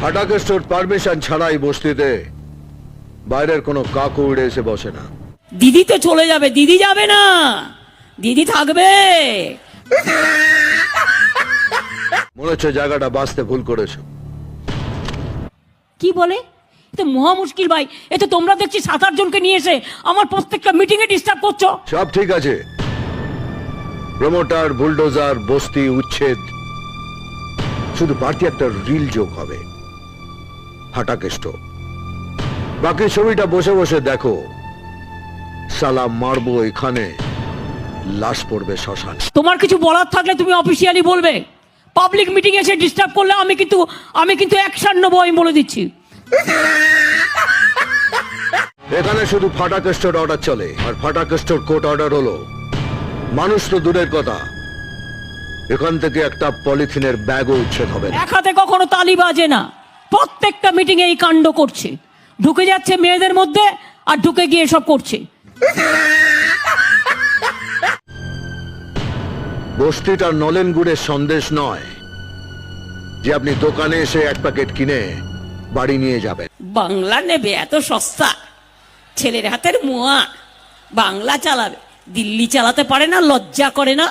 ফাটাকে store permission ছাড়াই বস্তিতে বাইরের কোনো কাকু উড়ে এসে বসে না। দিদি তো চলে যাবে দিদি যাবে না। দিদি থাকবে। মনে হচ্ছে জায়গাটা বাঁচতে ভুল করেছ। কি বলে? তো মহা মুশকিল ভাই এ তো তোমরা দেখছি সাত আট জনকে নিয়ে এসে আমার প্রত্যেকটা মিটিং এ ডিস্টার্ব করছ। সব ঠিক আছে। প্রমোটার বুলডোজার বস্তি উচ্ছেদ শুধু বাড়তি একটা রিল যোগ হবে। হাটাকেষ্ট। বাকি ছবিটা বসে বসে দেখো। সালাম মারবো এখানে লাশ পড়বে শ্মশানে। তোমার কিছু বলার থাকলে তুমি অফিসিয়ালি বলবে। পাবলিক মিটিং এসে ডিস্টার্ব করলে আমি কিন্তু আমি কিন্তু অ্যাকশন নেব আমি বলে দিচ্ছি। এখানে শুধু ফাটাকেস্টোর অর্ডার চলে আর ফাটাকেস্টোর কোর্ট অর্ডার হলো। মানুষ তো দূরের কথা। এখান থেকে একটা পলিথিনের ব্যাগও উচ্ছেদ হবে না। এক হাতে কখনো তালি বাজে না। প্রত্যেকটা মিটিং এই কাণ্ড করছে। ঢুকে যাচ্ছে মেয়েদের মধ্যে আর ঢুকে গিয়ে সব করছে। বস্তিটা নলেন গুড়ের সন্দেশ নয় যে আপনি দোকানে এসে এক প্যাকেট কিনে বাড়ি নিয়ে যাবেন। বাংলা নেবে এত সস্তা। ছেলের হাতের মোয়া। বাংলা চালাবে দিল্লি চালাতে পারে না লজ্জা করে না।